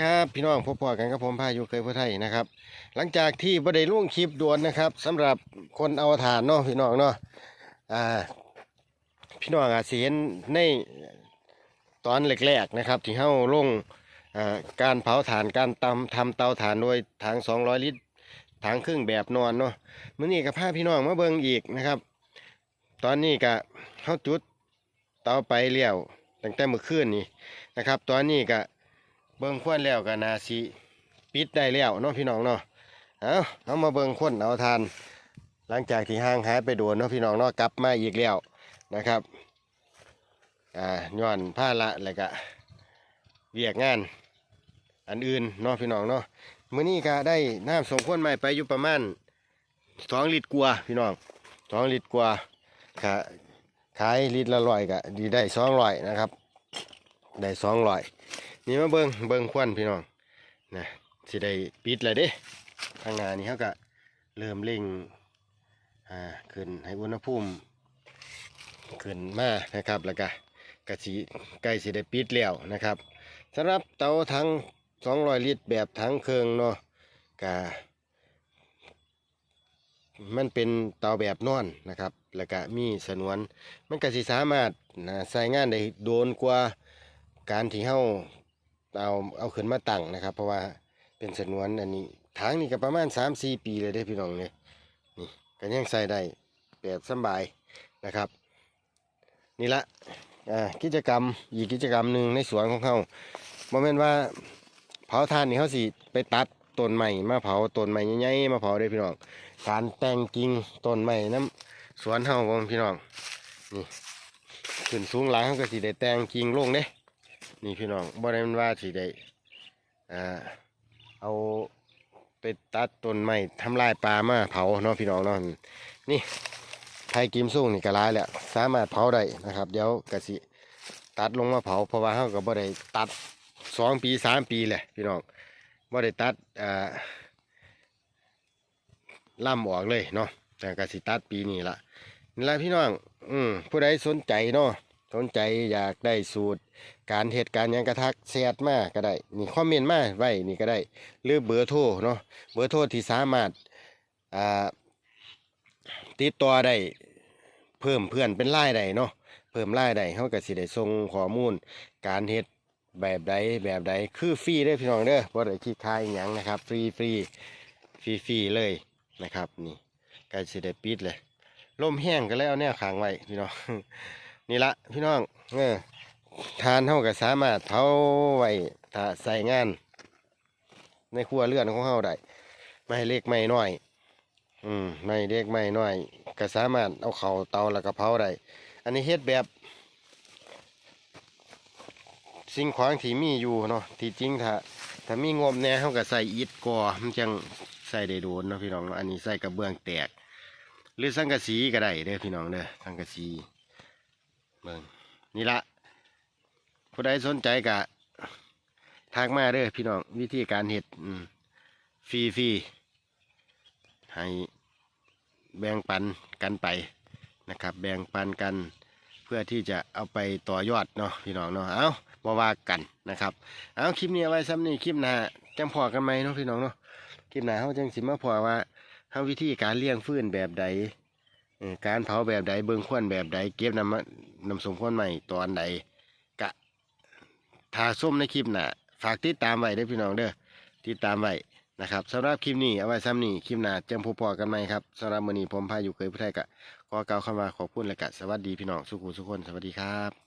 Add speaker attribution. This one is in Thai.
Speaker 1: ครับพี่น้องพบๆกันกับผมพายุเคยพูไทยนะครับ หลังจากที่บ่ได้ล่วงคลิปด่วนนะครับสำหรับคนเอาฐานเนาะพี่น้องเนาะอ่าพี่น้องอาจสิเห็นในตอนแรกๆนะครับ ที่เฮาลงอ่าการเผาถ่านการตำทำเตาถ่านโดยถัง 200 ลิตรถังครึ่งแบบนอนเนาะมื้อนี้ก็พาพี่น้องมาเบิ่งอีกนะครับ ตอนนี้ก็เฮาจุดเตาไปแล้วตั้งแต่เมื่อคืนนี้นะครับ ตอนนี้ก็ เบิ่งควนแล้วก็นาสิปิดได้แล้วเนาะพี่น้องเนาะเอาเอามาเบิ่งควนเอาทาน หลังจากที่ห่างหายไปโดนเนาะพี่น้องเนาะกลับมาอีกแล้วนะครับอ่าย้อนผ้าละแล้วก็เวียกงาน อันอื่นเนาะพี่น้องเนาะมื้อนี้ก็ได้น้ำส่งควนใหม่ไปอยู่ประมาณสองลิตรกว่าพี่น้องสองลิตรกว่าขาขายลิตรละร้อยก็ดีได้สองร้อยนะครับ ได้สองร้อย นี่มาเบิงเบิงควันพี่น้องนะสิได้ปิดเลยเด้ทางหน้านี่เขาก็เริ่มเร่งอ่าขึ้นให้อุณหภูมิขึ้นมานะครับแล้วก็กะสิใกล้สิได้ปิดแล้วนะครับสำหรับเตาทั้ง200 ลิตรแบบทั้งเครื่องเนาะกะมันเป็นเตาแบบนอนนะครับ แล้วก็มีสนวน มันก็สิสามารถนะใส่งานได้โดนกว่าการที่เฮา เอาเอาขึ้นมาตั้งนะครับ เพราะว่าเป็นสนวนอันนี้ทางนี้ก็ประมาณ 3-4 ปีเลยได้พี่น้องเนี่ยนี่ก็ยังใส่ได้แบบสบายนะครับ นี่ละอ่ากิจกรรมอีกกิจกรรมหนึ่งในสวนของเขาโมเมนต์ว่าเผาทานนี่เขาสิไปตัดต้นใหม่มาเผาต้นใหม่ใหญ่ๆมาเผาได้พี่น้องการแต่งกิ่งต้นใหม่น้ำสวนเฮาของพี่น้องนี่ขึ้นสูงหลายเขาก็สิได้แต่งกิ่งลงเด้ นี่พี่น้องบ่ได้มันว่าสิได้อ่าเอาไปตัดต้นไม้ทำลายป่ามาเผาเนาะพี่น้องเนาะนี่ไทยกิมซุ่งนี่ก็ร้ายแหล้วสามารถเผาได้นะครับ เดี๋ยวกะสิตัดลงมาเผาเพราะว่าเฮาก็บ่ได้ตัดสองปีสามปีแหละพี่น้องบ่ได้ตัดอ่าล่ำออกเลยเนาะแต่กะสิตัดปีนี้ละนี่ละพี่น้อง อืมผู้ใดสนใจเนาะ สนใจอยากได้สูตร การเหตุการณ์ยังกระทักแชทมาก็ได้นี่คอมเมนต์มาไว้นี่ก็ได้ หรือเบอร์โทรเนาะเบอร์โทรที่สามารถอ่าติดต่อได้เพิ่มเพื่อนเป็นไล่ได้เนาะเพิ่มไล่ได้เขาก็สิได้ส่งข้อมูล การเฮ็ดแบบใดแบบใดคือฟรีเด้อพี่น้องเด้อบ่ได้คิดค่าอหยังนะครับ ฟรีฟรีฟรีฟรีเลยนะครับ นี่กล้สิได้ปิดเลยลมแห้งก็แล้วแนวขังไว้พี่น้อง นี่ละพี่น้องเออทานเท่ากับสามารถเผาไว้ถ้าใส่งาน ในครัวเรือนของเฮาได้ไม่เล็กไม่น้อย อืมไม่เล็กไม่น้อยก็สามารถเอาเข้าเตาแล้วก็เผาได้อันนี้เฮ็ดแบบ สิ่งของที่มีอยู่เนาะที่จริงถ้าถ้ามีงบแน่เฮาก็ใส่อิฐก่อมันจังใส่ได้โดนเนาะพี่น้องเนาะอันนี้ใส่กระเบื้องแตก หรือสังกะสีก็ได้เด้อพี่น้องเด้อสังกะสี เบิ่งนี่ละผู้ใดสนใจกะทักมาเด้อพี่น้องวิธีการเห็ดฟรีฟรีๆให้แบ่งปันกันไปนะครับ แบ่งปันกันเพื่อที่จะเอาไปต่อยอดเนาะพี่น้องเนาะเอามาว่ากันนะครับเอาคลิปนี้ไว้ซ้ำนี่คลิปหน้าจังพอกันไหมเนาะพี่น้องเนาะคลิปหน้าเขาจังสิมาพอว่าเขาวิธีการเลี้ยงฟื้นแบบใด การเผาแบบใดเบิ้งควนแบบใดเก็บน้ำมะน้ำสมควนใหม่ตอนใดกะทาส้มในคลิปหน่ะฝากติดตามไว้เด้อพี่น้องเด้อติดตามไว้นะครับสำหรับคลิปนี้เอาไว้ซ้ำนี่คลิปหน้าจังพบพอกันไหมครับสำหรับมื้อนี้ผมพาอยู่เคยผู้ไทยกะขอกล่าวคำว่าขอบคุณและกะสวัสดีพี่น้องสุขุสุขคนสวัสดีครับ